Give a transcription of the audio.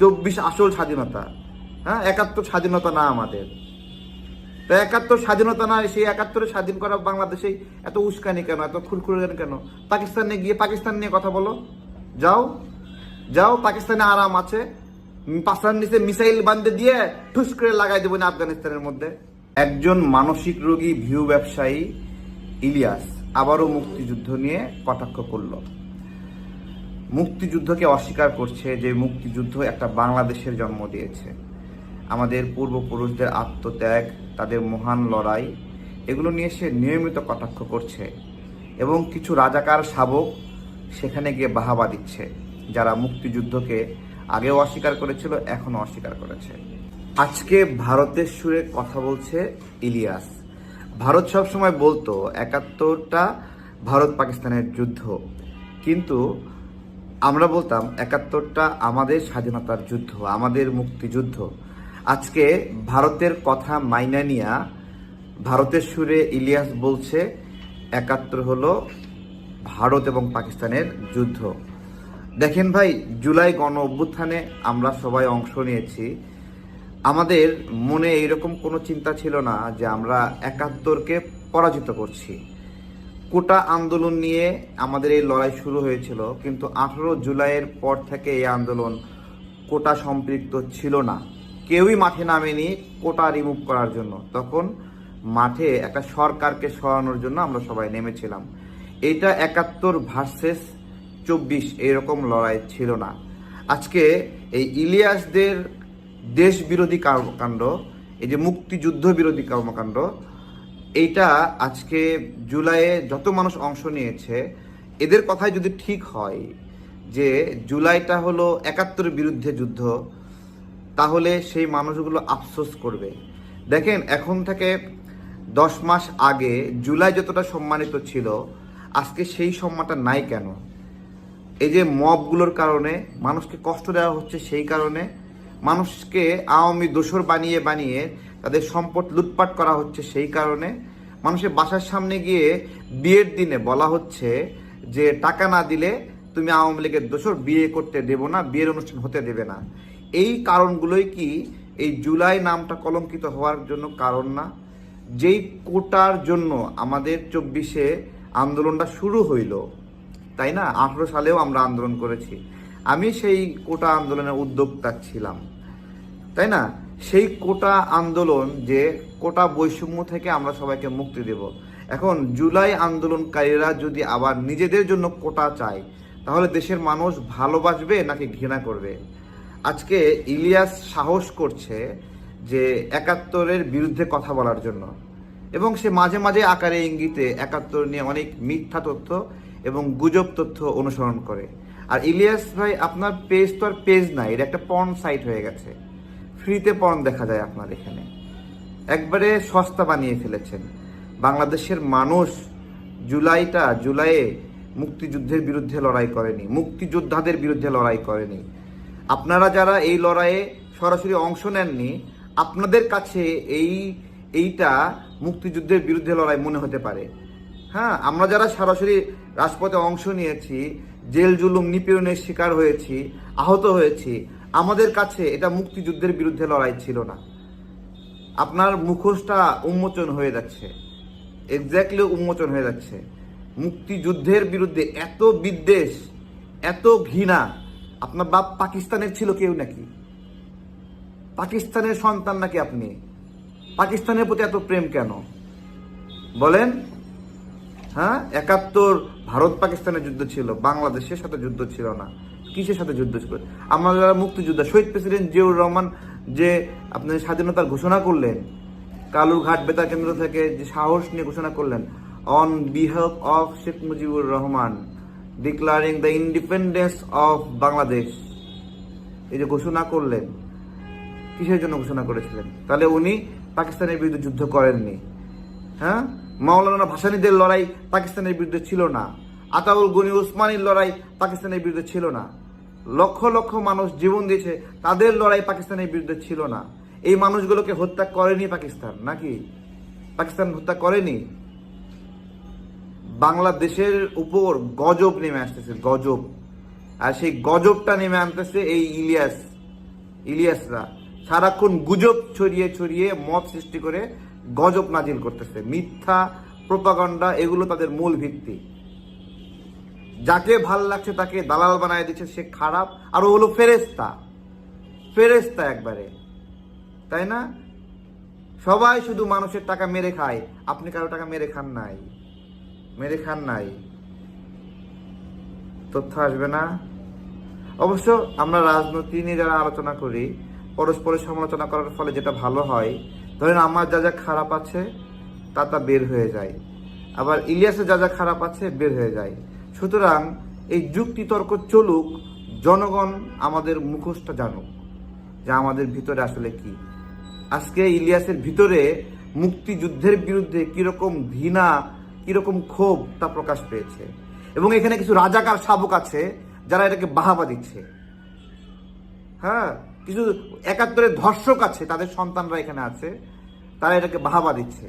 চব্বিশ আসল স্বাধীনতা হ্যাঁ? একাত্তর স্বাধীনতা না আমাদের। তো একাত্তর স্বাধীনতা না, সেই একাত্তরে স্বাধীন করা বাংলাদেশে এত উস্কানি কেন, এত খুরখুরি কেন? পাকিস্তানে গিয়ে পাকিস্তান নিয়ে কথা বলো। যাও যাও, পাকিস্তানে আরাম আছে। পাকিস্তান নিচে মিসাইল বান্ধে দিয়ে ঠুস করে লাগাই দেবো না আফগানিস্তানের মধ্যে। একজন মানসিক রোগী, ভিউ ব্যবসায়ী, ইলিয়াস, আবারও মুক্তিযুদ্ধ নিয়ে কটাক্ষ করল। মুক্তিযুদ্ধকে অস্বীকার করছে যে মুক্তিযুদ্ধ একটা বাংলাদেশের জন্ম দিয়েছে। আমাদের পূর্বপুরুষদের আত্মত্যাগ, তাদের মহান লড়াই, এগুলো নিয়ে সে নিয়মিত কটাক্ষ করছে এবং কিছু রাজাকার শাবক সেখানে গিয়ে বাহাবা দিচ্ছে, যারা মুক্তিযুদ্ধকে আগেও অস্বীকার করেছিল, এখনও অস্বীকার করেছে। আজকে ভারতের সুরে কথা বলছে ইলিয়াস। ভারত সবসময় বলতো, একাত্তরটা ভারত পাকিস্তানের যুদ্ধ। কিন্তু আমরা বলতাম, একাত্তরটা আমাদের স্বাধীনতার যুদ্ধ, আমাদের মুক্তিযুদ্ধ। আজকে ভারতের কথা মাইনা নিয়া ভারতের সুরে ইলিয়াস বলছে, একাত্তর হলো ভারত এবং পাকিস্তানের যুদ্ধ। দেখেন ভাই, জুলাই গণ অভ্যুত্থানে আমরা সবাই অংশ নিয়েছি। আমাদের মনে এইরকম কোনো চিন্তা ছিল না যে আমরা একাত্তরকে পরাজিত করছি। কোটা আন্দোলন নিয়ে আমাদের এই লড়াই শুরু হয়েছিল, কিন্তু আঠারো জুলাইয়ের পর থেকে এই আন্দোলন কোটা সম্পৃক্ত ছিল না। কেউই মাঠে নামেনি কোটা রিমুভ করার জন্য। তখন মাঠে একটা সরকারকে সরানোর জন্য আমরা সবাই নেমেছিলাম। এটা একাত্তর ভার্সেস চব্বিশ এরকম লড়াই ছিল না। আজকে এই ইলিয়াসদের দেশ বিরোধী কর্মকাণ্ড, এই যে মুক্তিযুদ্ধ বিরোধী কর্মকাণ্ড এইটা আজকে জুলাইয়ে যত মানুষ অংশ নিয়েছে, এদের কথাই যদি ঠিক হয় যে জুলাইটা হলো একাত্তরের বিরুদ্ধে যুদ্ধ, তাহলে সেই মানুষগুলো আফসোস করবে। দেখেন, এখন থেকে দশ মাস আগে জুলাই যতটা সম্মানিত ছিল, আজকে সেই সম্মানটা নাই কেন? এই যে মবগুলোর কারণে মানুষকে কষ্ট দেওয়া হচ্ছে সেই কারণে মানুষকে আওয়ামী দোসর বানিয়ে বানিয়ে তাদের সম্পদ লুটপাট করা হচ্ছে সেই কারণে মানুষের বাসার সামনে গিয়ে বিয়ের দিনে বলা হচ্ছে যে টাকা না দিলে তুমি আওয়ামী লীগের দোসর বিয়ে করতে দেব না, বিয়ের অনুষ্ঠান হতে দেবে না। এই কারণগুলোই কি এই জুলাই নামটা কলঙ্কিত হওয়ার জন্য কারণ না? যেই কোটার জন্য আমাদের চব্বিশে আন্দোলনটা শুরু হইল, তাই না? আঠেরো সালেও আমরা আন্দোলন করেছি। আমি সেই কোটা আন্দোলনের উদ্যোক্তা ছিলাম, তাই না? সেই কোটা আন্দোলন যে কোটা বৈষম্য থেকে আমরা সবাইকে মুক্তি দেব। এখন জুলাই আন্দোলনকারীরা যদি আবার নিজেদের জন্য কোটা চায়, তাহলে দেশের মানুষ ভালোবাসবে নাকি ঘৃণা করবে? আজকে ইলিয়াস সাহস করছে যে একাত্তরের বিরুদ্ধে কথা বলার জন্য। এবং সে মাঝে মাঝে আকারে ইঙ্গিতে একাত্তর নিয়ে অনেক মিথ্যা তথ্য এবং গুজব তথ্য অনুসরণ করে। আর ইলিয়াস ভাই, আপনার পেজ তো আর পেজ নাই, এটা একটা পর্ন সাইট হয়ে গেছে। ফ্রিতে পর্ন দেখা যায় আপনার এখানে। একবারে সস্তা বানিয়ে ফেলেছেন। বাংলাদেশের মানুষ জুলাইটা, জুলাইয়ে মুক্তিযুদ্ধের বিরুদ্ধে লড়াই করেনি, মুক্তিযোদ্ধাদের বিরুদ্ধে লড়াই করেনি। আপনারা যারা এই লড়াইয়ে সরাসরি অংশ নেননি, আপনাদের কাছে এই, এইটা মুক্তিযুদ্ধের বিরুদ্ধে লড়াই মনে হতে পারে। হ্যাঁ আমরা যারা সরাসরি রাজপথে অংশ নিয়েছি, জেল জুলুম নিপীড়নের শিকার হয়েছি, আহত হয়েছি, আমাদের কাছে এটা মুক্তিযুদ্ধের বিরুদ্ধে লড়াই ছিল না। আপনার মুখোশটা উন্মোচন হয়ে যাচ্ছে। এক্স্যাক্টলি উন্মোচন হয়ে যাচ্ছে। মুক্তিযুদ্ধের বিরুদ্ধে এত বিদ্বেষ, এত ঘৃণা, আপনার বাপ পাকিস্তানের ছিল কেউ নাকি? পাকিস্তানের সন্তান নাকি আপনি? পাকিস্তানের প্রতি এত প্রেম কেন? বলেন। হ্যাঁ? একাত্তর ভারত পাকিস্তানের যুদ্ধ ছিল, বাংলাদেশের সাথে যুদ্ধ ছিল না। কিসের সাথে যুদ্ধ ছিল? আমরা যারা মুক্তিযোদ্ধা, শহীদ প্রেসিডেন্ট জিয়াউর রহমান যে আপনি স্বাধীনতার ঘোষণা করলেন কালুর ঘাট বেতার কেন্দ্র থেকে যে সাহস নিয়ে ঘোষণা করলেন on behalf of Sheikh Mujibur Rahman declaring the independence of Bangladesh এই যে ঘোষণা করলেন, কিসের জন্য ঘোষণা করেছিলেন? তাহলে উনি পাকিস্তানের বিরুদ্ধে যুদ্ধ করেননি। হ্যাঁ? মাওলানা ভাসানীদের লড়াই পাকিস্তানের বিরুদ্ধে ছিল না। আতাউল গনি উসমানীর লড়াই পাকিস্তানের বিরুদ্ধে ছিল না। লক্ষ লক্ষ মানুষ জীবন দিয়েছে। তাদের লড়াই পাকিস্তানের বিরুদ্ধে ছিল না। এই মানুষগুলোকে হত্যা করেনি পাকিস্তান, নাকি? পাকিস্তান হত্যা করেনি? বাংলাদেশের উপর গজব নেমে আসতেছে, গজব। আর সেই গজবটা নেমে আনতেছে এই ইলিয়াস, ইলিয়াসরা। সারাক্ষণ গুজব ছড়িয়ে ছড়িয়ে মত সৃষ্টি করে গজব নাজিল করতেছে। মিথ্যা, প্রপাগন্ডা, এগুলো তাদের মূল ভিত্তি। যাকে ভালো লাগছে তাকে দালাল বানায় দিচ্ছে, সে খারাপ। আর ও হলো ফেরেস্তা ফেরেস্তা একবারে। তাই না? সবাই শুধু মানুষের টাকা মেরে খায়। আপনি কারও টাকা মেরে খান নাই। মেরে খান নাই। তথ্য আসবে না। অবশ্য আমরা রাজনীতি নিয়ে যারা আলোচনা করি, পরস্পরের সমালোচনা করার ফলে যেটা ভালো হয়, ধরেন আমার যা যা খারাপ আছে, তা তা বের হয়ে যায়। আবার ইলিয়াসের যা যা খারাপ আছে, বের হয়ে যায়। সুতরাং এই যুক্তি তর্ক চলুক, জনগণ আমাদের মুখোশটা জানুক যে আমাদের ভিতরে আসলে কি। আজকে ইলিয়াসের ভিতরে মুক্তিযুদ্ধের বিরুদ্ধে কীরকম ঘৃণা, কীরকম ক্ষোভ তা প্রকাশ পেয়েছে। এবং এখানে কিছু রাজাকার শাবক আছে, যারা এটাকে বাহাবা দিচ্ছে। হ্যাঁ কিছু একাত্তরের ধর্ষক আছে, তাদের সন্তানরা এখানে আছে, তারা এটাকে বাহাবা দিচ্ছে।